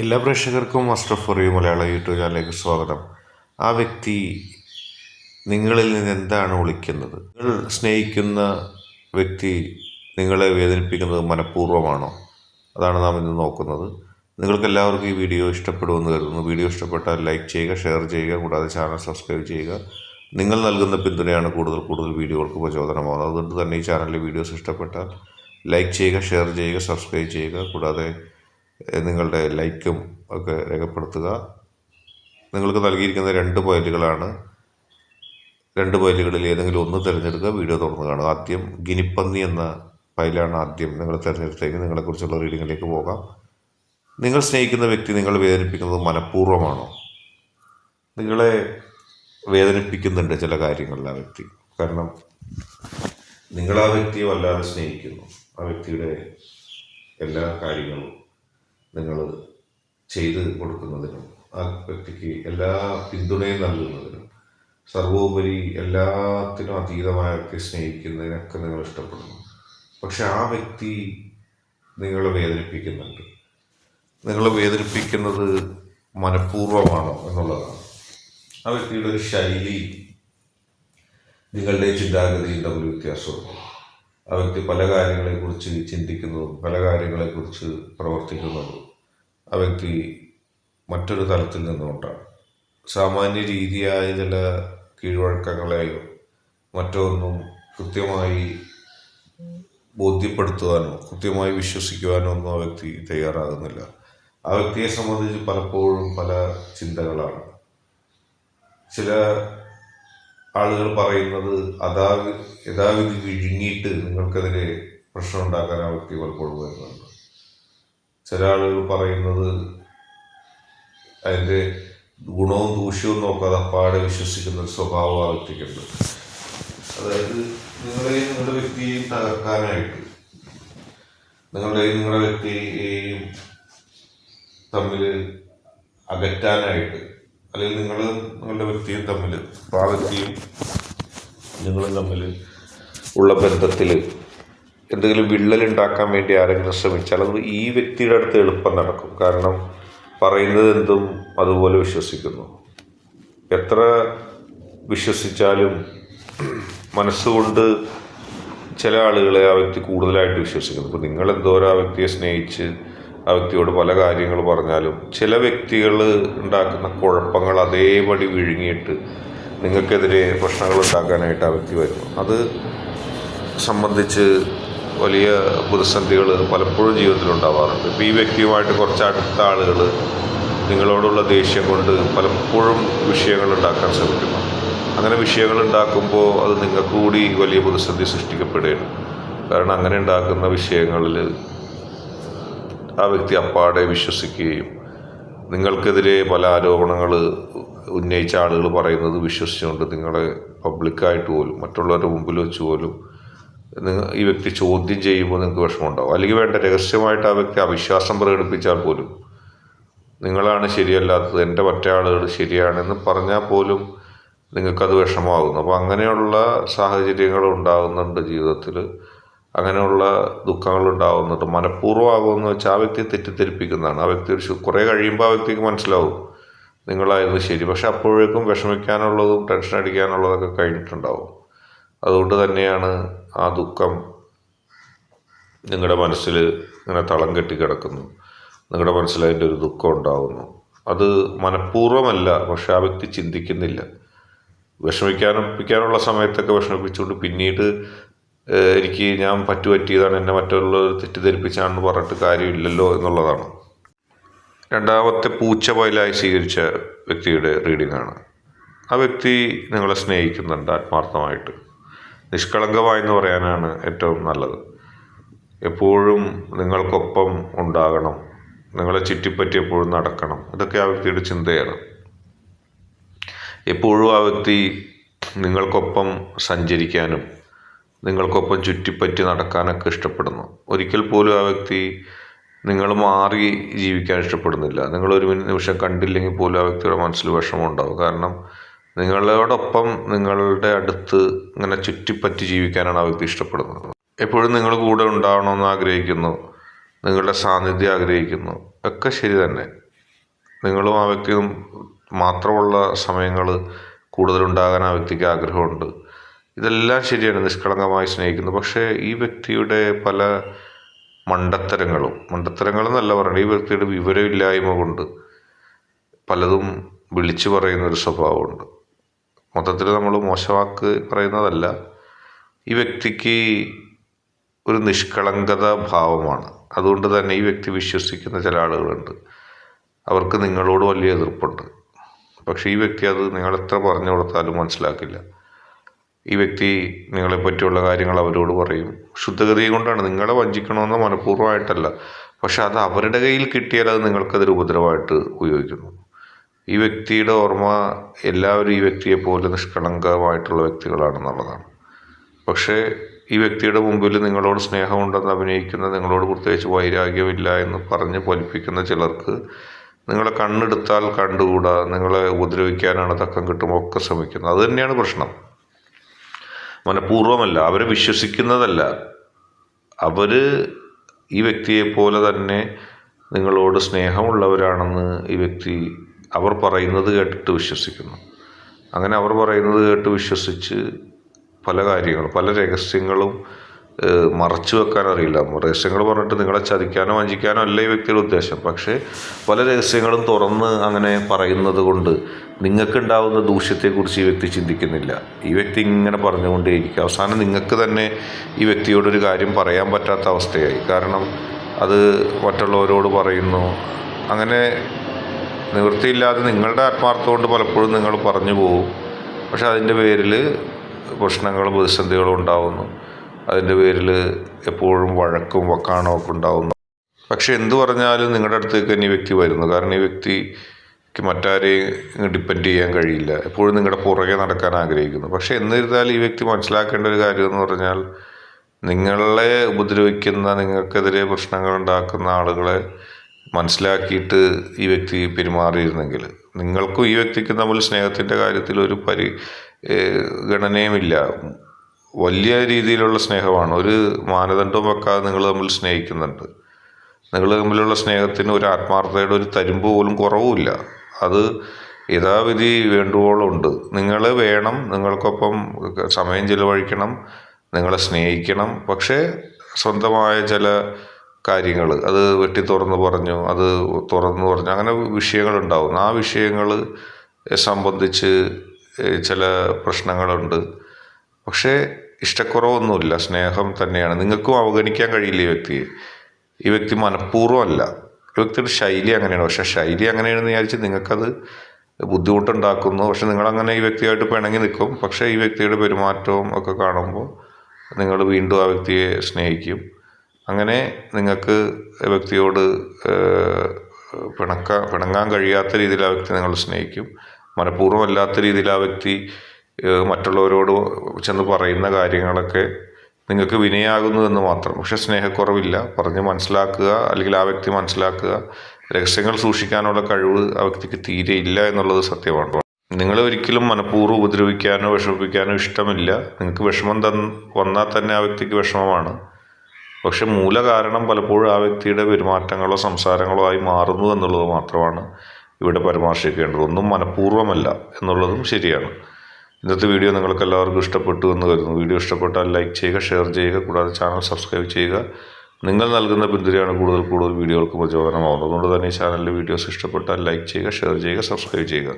എല്ലാ പ്രേക്ഷകർക്കും master for you Malayala YouTube ചാനലിലേക്ക് സ്വാഗതം. ആ വ്യക്തി നിങ്ങളിൽ നിന്ന് എന്താണ് വിളിക്കുന്നത്? നിങ്ങൾ സ്നേഹിക്കുന്ന വ്യക്തി നിങ്ങളെ വേദനിപ്പിക്കുന്നത് മനഃപൂർവമാണോ? അതാണ് നാം ഇന്ന് നോക്കുന്നത്. നിങ്ങൾക്ക് എല്ലാവർക്കും ഈ വീഡിയോ ഇഷ്ടപ്പെടുമെന്ന് കരുതുന്നു. വീഡിയോ ഇഷ്ടപ്പെട്ടാൽ ലൈക്ക് ചെയ്യുക ഷെയർ ചെയ്യുക കൂടാതെ ചാനൽ സബ്സ്ക്രൈബ് ചെയ്യുക. നിങ്ങൾ നൽകുന്ന പിന്തുണയാണ് കൂടുതൽ കൂടുതൽ വീഡിയോകൾക്ക് പ്രചോദനമാകുന്നത്. അതുകൊണ്ട് തന്നെ ഈ ചാനലിലെ വീഡിയോസ് ഇഷ്ടപ്പെട്ടാൽ ലൈക്ക് ചെയ്യുക ഷെയർ ചെയ്യുക സബ്സ്ക്രൈബ് ചെയ്യുക കൂടാതെ നിങ്ങളുടെ ലൈക്കും ഒക്കെ രേഖപ്പെടുത്തുക. നിങ്ങൾക്ക് നൽകിയിരിക്കുന്ന രണ്ട് പോയിന്റുകളാണ്. രണ്ട് പോയിന്റുകളിൽ ഏതെങ്കിലും ഒന്ന് തിരഞ്ഞെടുക്കുക വീഡിയോ തുറന്ന് കാണുക. ആദ്യം ഗിനിപ്പന്നി എന്ന ഫയലാണ് ആദ്യം നിങ്ങൾ തിരഞ്ഞെടുത്തേക്ക്. നിങ്ങളെക്കുറിച്ചുള്ള റീഡിങ്ങിലേക്ക് പോകാം. നിങ്ങൾ സ്നേഹിക്കുന്ന വ്യക്തി നിങ്ങൾ വേദനിപ്പിക്കുന്നത് മനഃപൂർവമാണോ? നിങ്ങളെ വേദനിപ്പിക്കുന്നുണ്ട് ചില കാര്യങ്ങളിൽ ആ വ്യക്തി. കാരണം നിങ്ങൾ ആ വ്യക്തിയെ വല്ലാതെ സ്നേഹിക്കുന്നു. ആ വ്യക്തിയുടെ എല്ലാ കാര്യങ്ങളും നിങ്ങൾ ചെയ്ത് കൊടുക്കുന്നതിനും ആ വ്യക്തിക്ക് എല്ലാ പിന്തുണയും നൽകുന്നതിനും സർവോപരി എല്ലാത്തിനും അതീതമായ വ്യക്തി സ്നേഹിക്കുന്നതിനൊക്കെ നിങ്ങൾ ഇഷ്ടപ്പെടുന്നു. പക്ഷെ ആ വ്യക്തി നിങ്ങളെ വേദനിപ്പിക്കുന്നുണ്ട്. നിങ്ങളെ വേദനിപ്പിക്കുന്നത് മനഃപൂർവമാണോ എന്നുള്ളതാണ്. ആ വ്യക്തിയുടെ ഒരു ശൈലി നിങ്ങളുടെ ചിന്താഗതിയും തമ്മിൽ വ്യത്യാസമുണ്ട് ആ വ്യക്തി പല കാര്യങ്ങളെക്കുറിച്ച് ചിന്തിക്കുന്നതും പല കാര്യങ്ങളെക്കുറിച്ച് പ്രവർത്തിക്കുന്നതും ആ വ്യക്തി മറ്റൊരു തലത്തിൽ നിന്നുകൊണ്ടാണ്. സാമാന്യ രീതിയായ ചില കീഴ്വഴക്കങ്ങളെയോ മറ്റോ ഒന്നും കൃത്യമായി ബോധ്യപ്പെടുത്തുവാനോ കൃത്യമായി വിശ്വസിക്കുവാനോ ഒന്നും ആ വ്യക്തി തയ്യാറാകുന്നില്ല. ആ വ്യക്തിയെ സംബന്ധിച്ച് പലപ്പോഴും പല ചിന്തകളാണ്. ചില ആളുകൾ പറയുന്നത് അതാ യഥാവിധി വിഴുങ്ങിയിട്ട് നിങ്ങൾക്കെതിരെ പ്രശ്നം ഉണ്ടാക്കാൻ ആ വ്യക്തി പലപ്പോഴും വരുന്നുണ്ട്. ചില ആളുകൾ പറയുന്നത് അതിന്റെ ഗുണവും ദൂഷ്യവും നോക്കാതെ അപ്പാടെ വിശ്വസിക്കുന്ന ഒരു സ്വഭാവം ആ വ്യക്തിക്കുണ്ട് അതായത് നിങ്ങളെയും നിങ്ങളുടെ വ്യക്തിയെയും തകർക്കാനായിട്ട് നിങ്ങളുടെയും നിങ്ങളുടെ വ്യക്തിയെയും തമ്മിൽ അകറ്റാനായിട്ട് അല്ലെങ്കിൽ നിങ്ങൾ നിങ്ങളുടെ വ്യക്തിയും തമ്മിൽ ആ വ്യക്തിയും നിങ്ങളും തമ്മിൽ ഉള്ള ബന്ധത്തിൽ എന്തെങ്കിലും വിള്ളലുണ്ടാക്കാൻ വേണ്ടി ആരെങ്കിലും ശ്രമിച്ചാൽ അത് ഈ വ്യക്തിയുടെ അടുത്ത് എളുപ്പം നടക്കും. കാരണം പറയുന്നത് എന്തും അതുപോലെ വിശ്വസിക്കുന്നു. എത്ര വിശ്വസിച്ചാലും മനസ്സുകൊണ്ട് ചില ആളുകളെ ആ വ്യക്തി കൂടുതലായിട്ട് വിശ്വസിക്കുന്നു. ഇപ്പോൾ നിങ്ങൾ എന്തോരം ആ വ്യക്തിയെ സ്നേഹിച്ച് ആ വ്യക്തിയോട് പല കാര്യങ്ങൾ പറഞ്ഞാലും ചില വ്യക്തികൾ ഉണ്ടാക്കുന്ന കുഴപ്പങ്ങൾ അതേപടി വിഴുങ്ങിയിട്ട് നിങ്ങൾക്കെതിരെ പ്രശ്നങ്ങൾ ഉണ്ടാക്കാനായിട്ട് ആ വ്യക്തി വരുന്നു. അത് സംബന്ധിച്ച് വലിയ പ്രതിസന്ധികൾ പലപ്പോഴും ജീവിതത്തിൽ ഉണ്ടാവാറുണ്ട് ഇപ്പോൾ ഈ വ്യക്തിയുമായിട്ട് കുറച്ച് അടുത്ത ആളുകൾ നിങ്ങളോടുള്ള ദേഷ്യം കൊണ്ട് പലപ്പോഴും വിഷയങ്ങൾ ഉണ്ടാക്കാൻ ശ്രമിക്കുന്നു. അങ്ങനെ വിഷയങ്ങൾ ഉണ്ടാക്കുമ്പോൾ അത് നിങ്ങൾക്ക് കൂടി വലിയ പ്രതിസന്ധി സൃഷ്ടിക്കപ്പെടുകയാണ്. കാരണം അങ്ങനെ ഉണ്ടാക്കുന്ന വിഷയങ്ങളിൽ ആ വ്യക്തി അപ്പാടെ വിശ്വസിക്കുകയും നിങ്ങൾക്കെതിരെ പല ആരോപണങ്ങൾ ഉന്നയിച്ച ആളുകൾ പറയുന്നത് വിശ്വസിച്ചുകൊണ്ട് നിങ്ങളെ പബ്ലിക്കായിട്ട് പോലും മറ്റുള്ളവരുടെ മുമ്പിൽ വെച്ച് പോലും നിങ്ങൾ ഈ വ്യക്തി ചോദ്യം ചെയ്യുമ്പോൾ നിങ്ങൾക്ക് വിഷമമുണ്ടാവും. അല്ലെങ്കിൽ വേണ്ട രഹസ്യമായിട്ട് ആ വ്യക്തി അവിശ്വാസം പ്രകടിപ്പിച്ചാൽ പോലും നിങ്ങളാണ് ശരിയല്ലാത്തത് എന്റെ മറ്റേ ആളുകൾ ശരിയാണെന്ന് പറഞ്ഞാൽ പോലും നിങ്ങൾക്കത് വിഷമമാകുന്നു. അപ്പോൾ അങ്ങനെയുള്ള സാഹചര്യങ്ങൾ ഉണ്ടാകുന്നുണ്ട് ജീവിതത്തിൽ. അങ്ങനെയുള്ള ദുഃഖങ്ങൾ ഉണ്ടാകുന്നുണ്ട്. മനഃപൂർവമാകുമെന്ന് വെച്ചാൽ ആ വ്യക്തിയെ തെറ്റിദ്ധരിപ്പിക്കുന്നതാണ്. ആ വ്യക്തി ഒരു കുറേ കഴിയുമ്പോൾ ആ വ്യക്തിക്ക് മനസ്സിലാവും നിങ്ങളായിരുന്നു ശരി. പക്ഷെ അപ്പോഴേക്കും വിഷമിക്കാനുള്ളതും ടെൻഷൻ അടിക്കാനുള്ളതൊക്കെ കഴിഞ്ഞിട്ടുണ്ടാവും. അതുകൊണ്ട് തന്നെയാണ് ആ ദുഃഖം നിങ്ങളുടെ മനസ്സിൽ ഇങ്ങനെ തളം കെട്ടി കിടക്കുന്നു. നിങ്ങളുടെ മനസ്സിൽ അതിന്റെ ഒരു ദുഃഖം ഉണ്ടാകുന്നു അത് മനഃപൂർവമല്ല പക്ഷെ ആ വ്യക്തി ചിന്തിക്കുന്നില്ല. വിഷമിക്കാനൊപ്പിക്കാനുള്ള സമയത്തൊക്കെ വിഷമിപ്പിച്ചുകൊണ്ട് പിന്നീട് എനിക്ക് ഞാൻ പറ്റുപറ്റിയതാണ് എന്നെ മറ്റുള്ളവർ തെറ്റിദ്ധരിപ്പിച്ചാണെന്ന് പറഞ്ഞിട്ട് കാര്യമില്ലല്ലോ എന്നുള്ളതാണ്. രണ്ടാമത്തെ പൂച്ച പൈലായി സ്വീകരിച്ച വ്യക്തിയുടെ റീഡിംഗ് ആണ് ആ വ്യക്തി നിങ്ങളെ സ്നേഹിക്കുന്നുണ്ട് ആത്മാർത്ഥമായിട്ട്. നിഷ്കളങ്കമായെന്ന് പറയാനാണ് ഏറ്റവും നല്ലത്. എപ്പോഴും നിങ്ങൾക്കൊപ്പം ഉണ്ടാകണം. നിങ്ങളെ ചുറ്റിപ്പറ്റി എപ്പോഴും നടക്കണം. ഇതൊക്കെ ആ വ്യക്തിയുടെ ചിന്തയാണ്. എപ്പോഴും ആ വ്യക്തി നിങ്ങൾക്കൊപ്പം സഞ്ചരിക്കാനും നിങ്ങൾക്കൊപ്പം ചുറ്റിപ്പറ്റി നടക്കാനൊക്കെ ഇഷ്ടപ്പെടുന്നു. ഒരിക്കൽ പോലും ആ വ്യക്തി നിങ്ങൾ മാറി ജീവിക്കാൻ ഇഷ്ടപ്പെടുന്നില്ല. നിങ്ങൾ ഒരു നിമിഷം കണ്ടില്ലെങ്കിൽ പോലും ആ വ്യക്തിയുടെ മനസ്സിൽ വിഷമം ഉണ്ടാവും. കാരണം നിങ്ങളോടൊപ്പം നിങ്ങളുടെ അടുത്ത് ഇങ്ങനെ ചുറ്റിപ്പറ്റി ജീവിക്കാനാണ് വ്യക്തി ഇഷ്ടപ്പെടുന്നത്. എപ്പോഴും നിങ്ങൾ കൂടെ ഉണ്ടാവണമെന്ന് ആഗ്രഹിക്കുന്നു. നിങ്ങളുടെ സാന്നിധ്യം ആഗ്രഹിക്കുന്നു. ഒക്കെ ശരി തന്നെ. നിങ്ങളും ആ മാത്രമുള്ള സമയങ്ങൾ കൂടുതലുണ്ടാകാൻ ആ വ്യക്തിക്ക് ആഗ്രഹമുണ്ട്. ഇതെല്ലാം ശരിയാണ്. നിഷ്കളങ്കമായി സ്നേഹിക്കുന്നു. പക്ഷേ ഈ വ്യക്തിയുടെ പല മണ്ടത്തരങ്ങളും മണ്ടത്തരങ്ങളെന്നല്ല പറയുന്നത് ഈ വ്യക്തിയുടെ വിവരമില്ലായ്മ കൊണ്ട് പലതും വിളിച്ചു പറയുന്നൊരു സ്വഭാവമുണ്ട്. മൊത്തത്തിൽ നമ്മൾ മോശവാക്ക് പറയുന്നതല്ല. ഈ വ്യക്തിക്ക് ഒരു നിഷ്കളങ്കത ഭാവമാണ്. അതുകൊണ്ട് തന്നെ ഈ വ്യക്തി വിശ്വസിക്കുന്ന ചില ആളുകളുണ്ട്. അവർക്ക് നിങ്ങളോട് വലിയ എതിർപ്പുണ്ട്. പക്ഷേ ഈ വ്യക്തി അത് നിങ്ങൾ എത്ര പറഞ്ഞു കൊടുത്താലും മനസ്സിലാക്കില്ല. ഈ വ്യക്തി നിങ്ങളെ പറ്റിയുള്ള കാര്യങ്ങൾ അവരോട് പറയും. ശുദ്ധഗതി കൊണ്ടാണ് നിങ്ങളെ വഞ്ചിക്കണമെന്ന് മനഃപൂർവമായിട്ടല്ല. പക്ഷെ അത് അവരുടെ കയ്യിൽ കിട്ടിയാൽ അത് നിങ്ങൾക്കതൊരു ഉപദ്രവമായിട്ട് ഉപയോഗിക്കുന്നു. ഈ വ്യക്തിയുടെ ഓർമ്മ എല്ലാവരും ഈ വ്യക്തിയെ പോലെ നിഷ്കളങ്കമായിട്ടുള്ള വ്യക്തികളാണെന്നുള്ളതാണ്. പക്ഷേ ഈ വ്യക്തിയുടെ മുമ്പിൽ നിങ്ങളോട് സ്നേഹമുണ്ടെന്ന് അഭിനയിക്കുന്ന നിങ്ങളോട് പ്രത്യേകിച്ച് വൈരാഗ്യമില്ല എന്ന് പറഞ്ഞ് ഫലിപ്പിക്കുന്ന ചിലർക്ക് നിങ്ങളെ കണ്ണെടുത്താൽ കണ്ടുകൂടാ നിങ്ങളെ ഉപദ്രവിക്കാനാണ് തക്കം കിട്ടുമ്പോൾ ഒക്കെ ശ്രമിക്കുന്നത്. അത് തന്നെയാണ് പ്രശ്നം. മനഃപൂർവമല്ല അവരെ വിശ്വസിക്കുന്നതല്ല. അവർ ഈ വ്യക്തിയെ പോലെ തന്നെ നിങ്ങളോട് സ്നേഹമുള്ളവരാണെന്ന് ഈ വ്യക്തി അവർ പറയുന്നത് കേട്ടിട്ട് വിശ്വസിക്കുന്നു. അങ്ങനെ അവർ പറയുന്നത് കേട്ട് വിശ്വസിച്ച് പല കാര്യങ്ങളും പല രഹസ്യങ്ങളും മറച്ചു വെക്കാൻ അറിയില്ല. രഹസ്യങ്ങൾ പറഞ്ഞിട്ട് നിങ്ങളെ ചതിക്കാനോ വഞ്ചിക്കാനോ അല്ല ഈ വ്യക്തിയുടെ ഉദ്ദേശം. പക്ഷേ പല രഹസ്യങ്ങളും തുറന്ന് അങ്ങനെ പറയുന്നത് കൊണ്ട് നിങ്ങൾക്കുണ്ടാവുന്ന ദൂഷ്യത്തെക്കുറിച്ച് ഈ വ്യക്തി ചിന്തിക്കുന്നില്ല. ഈ വ്യക്തി ഇങ്ങനെ പറഞ്ഞുകൊണ്ടേയിരിക്കും. അവസാനം നിങ്ങൾക്ക് തന്നെ ഈ വ്യക്തിയോടൊരു കാര്യം പറയാൻ പറ്റാത്ത അവസ്ഥയായി. കാരണം അത് മറ്റുള്ളവരോട് പറയുന്നു. അങ്ങനെ നിവൃത്തിയില്ലാതെ നിങ്ങളുടെ ആത്മാർത്ഥം കൊണ്ട് പലപ്പോഴും നിങ്ങൾ പറഞ്ഞു പോകും പക്ഷെ അതിന്റെ പേരിൽ പ്രശ്നങ്ങളും പ്രതിസന്ധികളും ഉണ്ടാവുന്നു. അതിന്റെ പേരിൽ എപ്പോഴും വഴക്കും വക്കാണോ ഒക്കെ ഉണ്ടാവുന്നു. പക്ഷെ എന്തു പറഞ്ഞാലും നിങ്ങളുടെ അടുത്തേക്ക് തന്നെ ഈ വ്യക്തി വരുന്നു. കാരണം ഈ വ്യക്തിക്ക് മറ്റാരെയും ഡിപ്പെൻഡ് ചെയ്യാൻ കഴിയില്ല. എപ്പോഴും നിങ്ങളുടെ പുറകെ നടക്കാൻ ആഗ്രഹിക്കുന്നു. പക്ഷേ എന്നിരുന്നാലും ഈ വ്യക്തി മനസ്സിലാക്കേണ്ട ഒരു കാര്യം എന്ന് പറഞ്ഞാൽ നിങ്ങളെ ഉപദ്രവിക്കുന്ന നിങ്ങൾക്കെതിരെ പ്രശ്നങ്ങൾ ഉണ്ടാക്കുന്ന ആളുകളെ മനസ്സിലാക്കിയിട്ട് ഈ വ്യക്തി പെരുമാറിയിരുന്നെങ്കിൽ. നിങ്ങൾക്കും ഈ വ്യക്തിക്കും തമ്മിൽ സ്നേഹത്തിന്റെ കാര്യത്തിൽ ഒരു പരി ഗണനയുമില്ല. വലിയ രീതിയിലുള്ള സ്നേഹമാണ്. ഒരു മാനദണ്ഡവും വെക്കാതെ നിങ്ങൾ തമ്മിൽ സ്നേഹിക്കുന്നുണ്ട്. നിങ്ങൾ തമ്മിലുള്ള സ്നേഹത്തിന് ഒരു ആത്മാർത്ഥതയുടെ ഒരു തരുമ്പ് പോലും കുറവുമില്ല. അത് യഥാവിധി വേണ്ടുവോളം ഉണ്ട് നിങ്ങൾ വേണം നിങ്ങൾക്കൊപ്പം സമയം ചിലവഴിക്കണം നിങ്ങളെ സ്നേഹിക്കണം. പക്ഷേ സ്വന്തമായ ചില കാര്യങ്ങൾ അത് വെട്ടി തുറന്ന് പറഞ്ഞു അത് തുറന്ന് പറഞ്ഞു. അങ്ങനെ വിഷയങ്ങളുണ്ടാവും. ആ വിഷയങ്ങൾ സംബന്ധിച്ച് ചില പ്രശ്നങ്ങളുണ്ട്. പക്ഷേ ഇഷ്ടക്കുറവൊന്നുമില്ല. സ്നേഹം തന്നെയാണ്. നിങ്ങൾക്കും അവഗണിക്കാൻ കഴിയില്ല ഈ വ്യക്തിയെ. ഈ വ്യക്തി മനഃപൂർവമല്ല. വ്യക്തിയുടെ ശൈലി അങ്ങനെയാണ്. പക്ഷേ ശൈലി അങ്ങനെയാണെന്ന് വിചാരിച്ച് നിങ്ങൾക്കത് ബുദ്ധിമുട്ടുണ്ടാക്കുന്നു. പക്ഷെ നിങ്ങളങ്ങനെ ഈ വ്യക്തിയായിട്ട് പിണങ്ങി നിൽക്കും. പക്ഷേ ഈ വ്യക്തിയുടെ പെരുമാറ്റവും ഒക്കെ കാണുമ്പോൾ നിങ്ങൾ വീണ്ടും ആ വ്യക്തിയെ സ്നേഹിക്കും. അങ്ങനെ നിങ്ങൾക്ക് വ്യക്തിയോട് പിണക്ക പിണങ്ങാൻ കഴിയാത്ത രീതിയിൽ ആ വ്യക്തി നിങ്ങൾ സ്നേഹിക്കും. മനഃപൂർവമല്ലാത്ത രീതിയിൽ ആ വ്യക്തി മറ്റുള്ളവരോട് ചെന്ന് പറയുന്ന കാര്യങ്ങളൊക്കെ നിങ്ങൾക്ക് വിനയാകുന്നു എന്ന് മാത്രം. പക്ഷെ സ്നേഹക്കുറവില്ല. പറഞ്ഞ് മനസ്സിലാക്കുക അല്ലെങ്കിൽ ആ വ്യക്തി മനസ്സിലാക്കുക. രഹസ്യങ്ങൾ സൂക്ഷിക്കാനുള്ള കഴിവ് ആ വ്യക്തിക്ക് തീരെ ഇല്ല എന്നുള്ളത് സത്യമാണ്. നിങ്ങൾ ഒരിക്കലും മനഃപൂർവം ഉപദ്രവിക്കാനോ വിഷമിപ്പിക്കാനോ ഇഷ്ടമില്ല. നിങ്ങൾക്ക് വിഷമം തന്ന് വന്നാൽ തന്നെ ആ വ്യക്തിക്ക് വിഷമമാണ്. പക്ഷെ മൂലകാരണം പലപ്പോഴും ആ വ്യക്തിയുടെ പെരുമാറ്റങ്ങളോ സംസാരങ്ങളോ ആയി മാറുന്നു എന്നുള്ളത് മാത്രമാണ് ഇവിടെ പരാമർശിക്കേണ്ടത്. ഒന്നും മനഃപൂർവമല്ല എന്നുള്ളതും ശരിയാണ്. ഇന്നത്തെ വീഡിയോ നിങ്ങൾക്ക് എല്ലാവർക്കും ഇഷ്ടപ്പെട്ടു എന്ന് കരുതുന്നു. വീഡിയോ ഇഷ്ടപ്പെട്ടാൽ ലൈക്ക് ചെയ്യുക ഷെയർ ചെയ്യുക കൂടാതെ ചാനൽ സബ്സ്ക്രൈബ് ചെയ്യുക. നിങ്ങൾ നൽകുന്ന പിന്തുണയാണ് കൂടുതൽ കൂടുതൽ വീഡിയോകൾക്ക് പ്രചോദനമാവുന്നത് അതുകൊണ്ട് തന്നെ ഈ ചാനലിലെ വീഡിയോസ് ഇഷ്ടപ്പെട്ടാൽ ലൈക്ക് ചെയ്യുക ഷെയർ ചെയ്യുക സബ്സ്ക്രൈബ് ചെയ്യുക.